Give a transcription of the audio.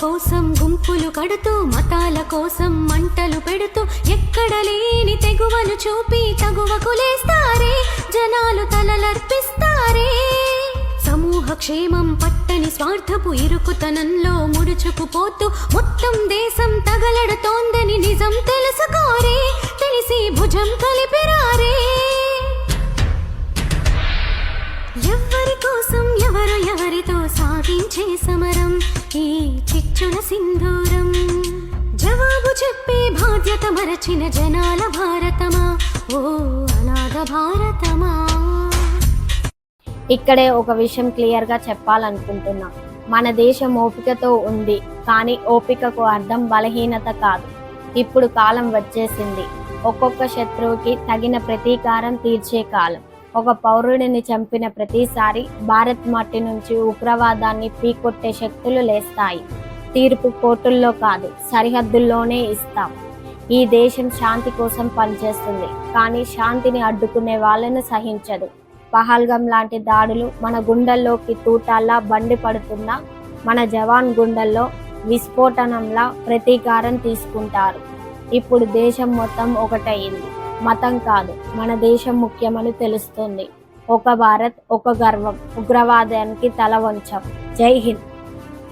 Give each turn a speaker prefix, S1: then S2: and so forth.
S1: కోసం గుంపులు కడుతూ మతాల కోసం మంటలు పెడుతూ ఎక్కడ లేని తెగువను చూపి తగువకు లేస్తారే జనాలు తలలర్పిస్తారే. సమూహ క్షేమం పట్టని స్వార్థపు ఇరుకుతనంలో ముడుచుకుపోతూ మొత్తం దేశం తగలడుతోందని నిజం చిచ్చుల సింధూరం. జవాబు చెప్పే బాధ్యత మరచిన జనాల భారతమా? ఓ అనాథ భారతమా?
S2: ఇక్కడే ఒక విషయం క్లియర్గా చెప్పాలనుకుంటున్నా. మన దేశం ఓపికతో ఉంది కానీ ఓపికకు అర్థం బలహీనత కాదు. ఇప్పుడు కాలం వచ్చేసింది. ఒక్కొక్క శత్రువుకి తగిన ప్రతీకారం తీర్చే కాలం. ఒక పౌరుడిని చంపిన ప్రతిసారి భారత్ మట్టి నుంచి ఉగ్రవాదాన్ని పీకొట్టే శక్తులు లేస్తాయి. తీర్పు కోర్టుల్లో కాదు సరిహద్దుల్లోనే ఇస్తాం. ఈ దేశం శాంతి కోసం పనిచేస్తుంది కానీ శాంతిని అడ్డుకునే వాళ్ళను సహించదు. పహల్గం లాంటి దాడులు మన గుండెల్లోకి తూటాల్లా బండి పడుతున్నా మన జవాన్ గుండెల్లో విస్ఫోటనంలా ప్రతీకారం తీసుకుంటారు. ఇప్పుడు దేశం మొత్తం ఒకటయింది. మతం కాదు. మన దేశం ముఖ్యమని తెలుస్తుంది. ఒక భారత్ ఒక గర్వం ఉగ్రవాదానికి తల వంచం. జై హింద్.